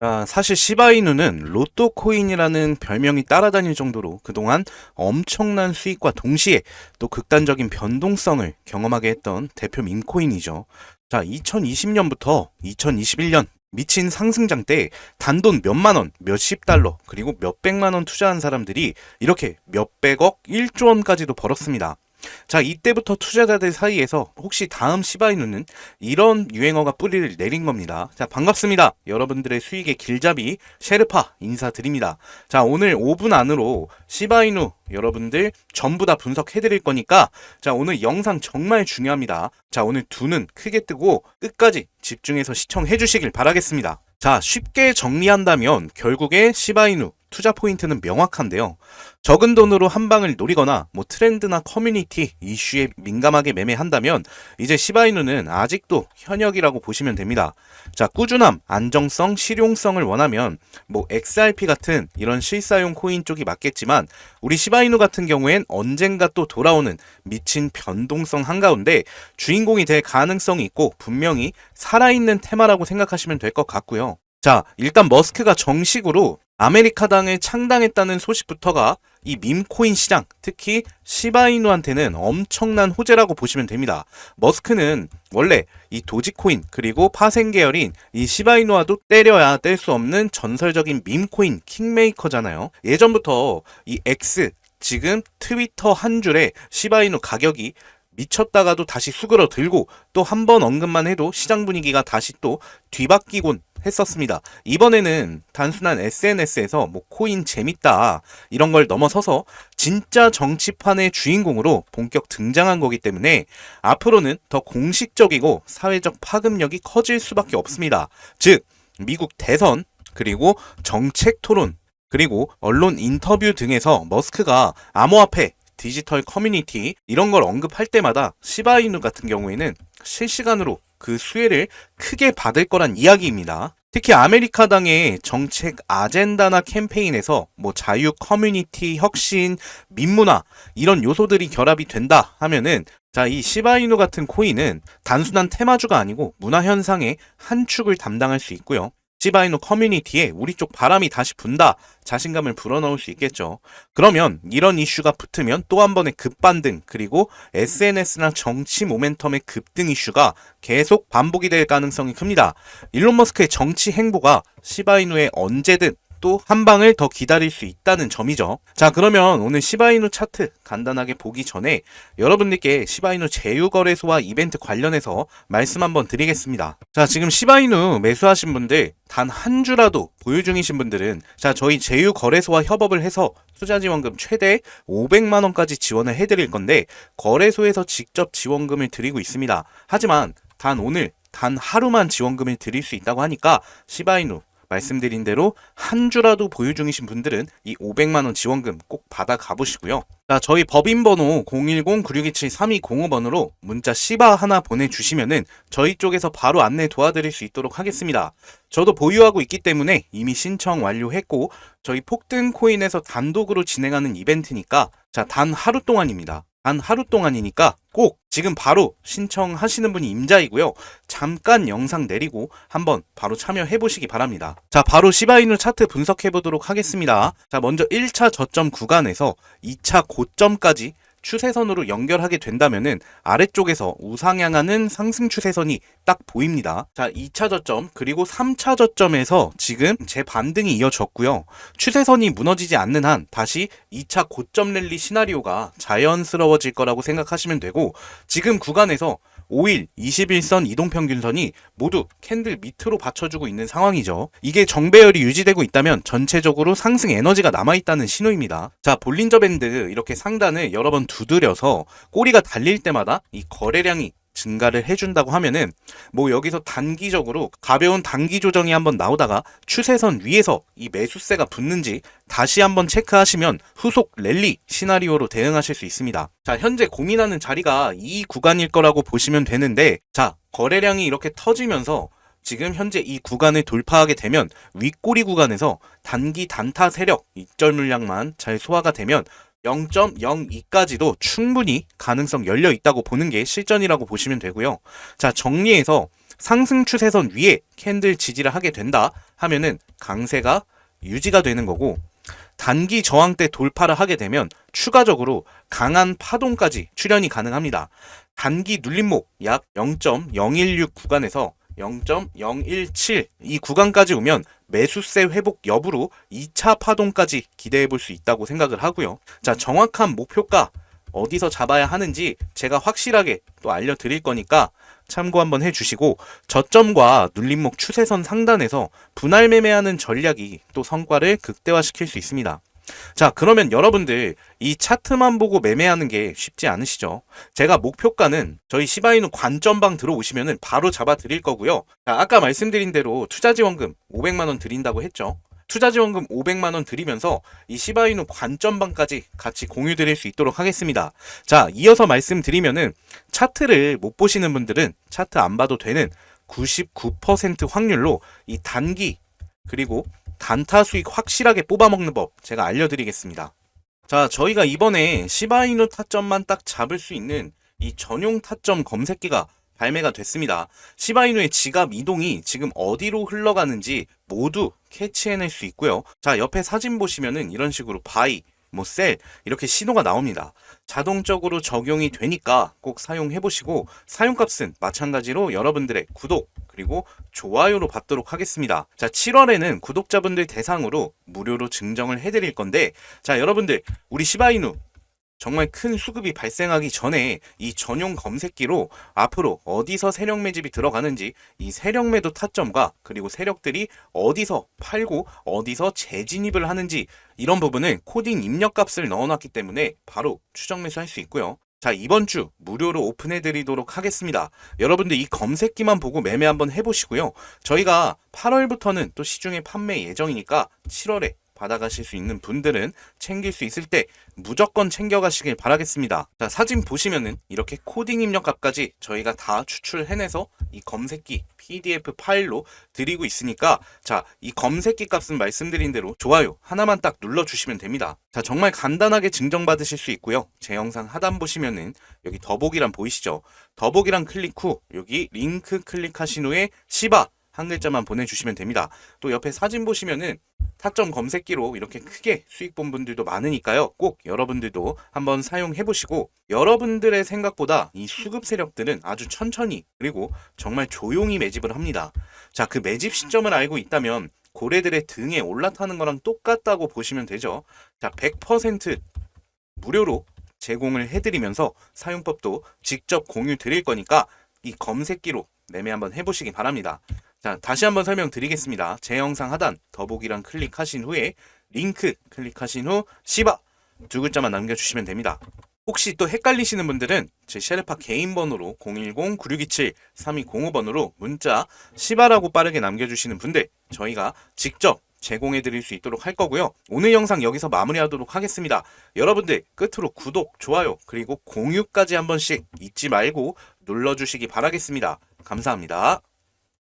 아, 사실 시바이누는 로또 코인이라는 별명이 따라다닐 정도로 그동안 엄청난 수익과 동시에 또 극단적인 변동성을 경험하게 했던 대표 밈코인이죠. 자, 2020년부터 2021년 미친 상승장 때 단돈 몇만 원, 몇십 달러, 그리고 몇백만 원 투자한 사람들이 이렇게 몇백억, 1조 원까지도 벌었습니다. 자, 이때부터 투자자들 사이에서 혹시 다음 시바이누는 이런 유행어가 뿌리를 내린 겁니다. 자, 반갑습니다. 여러분들의 수익의 길잡이 셰르파 인사드립니다. 자, 오늘 5분 안으로 시바이누 여러분들 전부 다 분석해 드릴 거니까 자, 오늘 영상 정말 중요합니다. 자, 오늘 두눈 크게 뜨고 끝까지 집중해서 시청해 주시길 바라겠습니다. 자, 쉽게 정리한다면 결국에 시바이누 투자 포인트는 명확한데요. 적은 돈으로 한 방을 노리거나 뭐 트렌드나 커뮤니티 이슈에 민감하게 매매한다면 이제 시바이누는 아직도 현역이라고 보시면 됩니다. 자, 꾸준함, 안정성, 실용성을 원하면 뭐 XRP 같은 이런 실사용 코인 쪽이 맞겠지만 우리 시바이누 같은 경우엔 언젠가 또 돌아오는 미친 변동성 한가운데 주인공이 될 가능성이 있고 분명히 살아있는 테마라고 생각하시면 될 것 같고요. 자, 일단 머스크가 정식으로 아메리카당을 창당했다는 소식부터가 이 밈코인 시장, 특히 시바이누한테는 엄청난 호재라고 보시면 됩니다. 머스크는 원래 이 도지코인 그리고 파생 계열인 이 시바이누와도 때려야 뗄 수 없는 전설적인 밈코인 킹메이커잖아요. 예전부터 이 X 지금 트위터 한 줄에 시바이누 가격이 미쳤다가도 다시 수그러들고 또 한 번 언급만 해도 시장 분위기가 다시 또 뒤바뀌곤 했었습니다. 이번에는 단순한 SNS에서 뭐 코인 재밌다 이런 걸 넘어서서 진짜 정치판의 주인공으로 본격 등장한 거기 때문에 앞으로는 더 공식적이고 사회적 파급력이 커질 수밖에 없습니다. 즉 미국 대선 그리고 정책 토론 그리고 언론 인터뷰 등에서 머스크가 암호화폐 디지털 커뮤니티 이런 걸 언급할 때마다 시바이누 같은 경우에는 실시간으로 그 수혜를 크게 받을 거란 이야기입니다. 특히 아메리카당의 정책 아젠다나 캠페인에서 뭐 자유 커뮤니티 혁신 민문화 이런 요소들이 결합이 된다 하면은 자, 이 시바이누 같은 코인은 단순한 테마주가 아니고 문화 현상의 한 축을 담당할 수 있고요. 시바이누 커뮤니티에 우리 쪽 바람이 다시 분다 자신감을 불어넣을 수 있겠죠. 그러면 이런 이슈가 붙으면 또 한 번의 급반등 그리고 SNS나 정치 모멘텀의 급등 이슈가 계속 반복이 될 가능성이 큽니다. 일론 머스크의 정치 행보가 시바이누에 언제든 또 한 방을 더 기다릴 수 있다는 점이죠. 자, 그러면 오늘 시바이누 차트 간단하게 보기 전에 여러분들께 시바이누 제휴거래소와 이벤트 관련해서 말씀 한번 드리겠습니다. 자, 지금 시바이누 매수하신 분들 단 한 주라도 보유 중이신 분들은 자, 저희 제휴거래소와 협업을 해서 투자 지원금 최대 500만 원까지 지원을 해드릴 건데 거래소에서 직접 지원금을 드리고 있습니다. 하지만 단 오늘 단 하루만 지원금을 드릴 수 있다고 하니까 시바이누 말씀드린 대로 한 주라도 보유 중이신 분들은 이 500만 원 지원금 꼭 받아 가보시고요. 자, 저희 법인 번호 010-9627-3205번으로 문자 시바 하나 보내주시면은 저희 쪽에서 바로 안내 도와드릴 수 있도록 하겠습니다. 저도 보유하고 있기 때문에 이미 신청 완료했고 저희 폭등 코인에서 단독으로 진행하는 이벤트니까 자, 단 하루 동안입니다. 단 하루 동안이니까 꼭 지금 바로 신청하시는 분이 임자이고요. 잠깐 영상 내리고 한번 바로 참여해 보시기 바랍니다. 자, 바로 시바이누 차트 분석해 보도록 하겠습니다. 자, 먼저 1차 저점 구간에서 2차 고점까지 추세선으로 연결하게 된다면은 아래쪽에서 우상향하는 상승 추세선이 딱 보입니다. 자, 2차 저점 그리고 3차 저점에서 지금 제 반등이 이어졌고요. 추세선이 무너지지 않는 한 다시 2차 고점 랠리 시나리오가 자연스러워질 거라고 생각하시면 되고 지금 구간에서 5일, 21선 이동평균선이 모두 캔들 밑으로 받쳐주고 있는 상황이죠. 이게 정배열이 유지되고 있다면 전체적으로 상승 에너지가 남아있다는 신호입니다. 자, 볼린저 밴드 이렇게 상단을 여러 번 두드려서 꼬리가 달릴 때마다 이 거래량이 증가를 해준다고 하면은 뭐 여기서 단기적으로 가벼운 단기 조정이 한번 나오다가 추세선 위에서 이 매수세가 붙는지 다시 한번 체크하시면 후속 랠리 시나리오로 대응하실 수 있습니다. 자, 현재 고민하는 자리가 이 구간일 거라고 보시면 되는데 자, 거래량이 이렇게 터지면서 지금 현재 이 구간을 돌파하게 되면 윗꼬리 구간에서 단기 단타 세력 익절 물량만 잘 소화가 되면 0.02까지도 충분히 가능성 열려 있다고 보는 게 실전이라고 보시면 되고요. 자, 정리해서 상승 추세선 위에 캔들 지지를 하게 된다 하면은 강세가 유지가 되는 거고 단기 저항대 돌파를 하게 되면 추가적으로 강한 파동까지 출현이 가능합니다. 단기 눌림목 약 0.016 구간에서 0.017 이 구간까지 오면 매수세 회복 여부로 2차 파동까지 기대해 볼 수 있다고 생각을 하고요. 자, 정확한 목표가 어디서 잡아야 하는지 제가 확실하게 또 알려드릴 거니까 참고 한번 해주시고 저점과 눌림목 추세선 상단에서 분할 매매하는 전략이 또 성과를 극대화시킬 수 있습니다. 자, 그러면 여러분들 이 차트만 보고 매매하는 게 쉽지 않으시죠? 제가 목표가는 저희 시바이누 관점방 들어오시면은 바로 잡아 드릴 거고요. 자, 아까 말씀드린 대로 투자 지원금 500만 원 드린다고 했죠. 투자 지원금 500만 원 드리면서 이 시바이누 관점방까지 같이 공유 드릴 수 있도록 하겠습니다. 자, 이어서 말씀드리면은 차트를 못 보시는 분들은 차트 안 봐도 되는 99% 확률로 이 단기 그리고 단타 수익 확실하게 뽑아먹는 법 제가 알려드리겠습니다. 자, 저희가 이번에 시바이누 타점만 딱 잡을 수 있는 이 전용 타점 검색기가 발매가 됐습니다. 시바이누의 지갑 이동이 지금 어디로 흘러가는지 모두 캐치해낼 수 있고요. 자, 옆에 사진 보시면은 이런 식으로 바이, 뭐 셀 이렇게 신호가 나옵니다. 자동적으로 적용이 되니까 꼭 사용해 보시고 사용값은 마찬가지로 여러분들의 구독 그리고 좋아요로 받도록 하겠습니다. 자, 7월에는 구독자분들 대상으로 무료로 증정을 해 드릴 건데, 자, 여러분들, 우리 시바이누 정말 큰 수급이 발생하기 전에 이 전용 검색기로 앞으로 어디서 세력 매집이 들어가는지 이 세력 매도 타점과 그리고 세력들이 어디서 팔고 어디서 재진입을 하는지 이런 부분을 코딩 입력값을 넣어놨기 때문에 바로 추정 매수할 수 있고요. 자, 이번 주 무료로 오픈해 드리도록 하겠습니다. 여러분들 이 검색기만 보고 매매 한번 해보시고요. 저희가 8월부터는 또 시중에 판매 예정이니까 7월에 받아가실 수 있는 분들은 챙길 수 있을 때 무조건 챙겨가시길 바라겠습니다. 자, 사진 보시면은 이렇게 코딩 입력값까지 저희가 다 추출해내서 이 검색기 PDF 파일로 드리고 있으니까 자, 이 검색기 값은 말씀드린 대로 좋아요 하나만 딱 눌러주시면 됩니다. 자, 정말 간단하게 증정받으실 수 있고요. 제 영상 하단 보시면은 여기 더보기란 보이시죠? 더보기란 클릭 후 여기 링크 클릭하신 후에 시바 한 글자만 보내주시면 됩니다. 또 옆에 사진 보시면은 타점 검색기로 이렇게 크게 수익 본 분들도 많으니까요. 꼭 여러분들도 한번 사용해 보시고 여러분들의 생각보다 이 수급 세력들은 아주 천천히 그리고 정말 조용히 매집을 합니다. 자, 그 매집 시점을 알고 있다면 고래들의 등에 올라타는 거랑 똑같다고 보시면 되죠. 자, 100% 무료로 제공을 해드리면서 사용법도 직접 공유 드릴 거니까 이 검색기로 매매 한번 해보시기 바랍니다. 자, 다시 한번 설명드리겠습니다. 제 영상 하단 더보기란 클릭하신 후에 링크 클릭하신 후 시바 두 글자만 남겨주시면 됩니다. 혹시 또 헷갈리시는 분들은 제 셰르파 개인 번호로 010-9627-3205번으로 문자 시바라고 빠르게 남겨주시는 분들 저희가 직접 제공해 드릴 수 있도록 할 거고요. 오늘 영상 여기서 마무리하도록 하겠습니다. 여러분들 끝으로 구독, 좋아요, 그리고 공유까지 한 번씩 잊지 말고 눌러주시기 바라겠습니다. 감사합니다.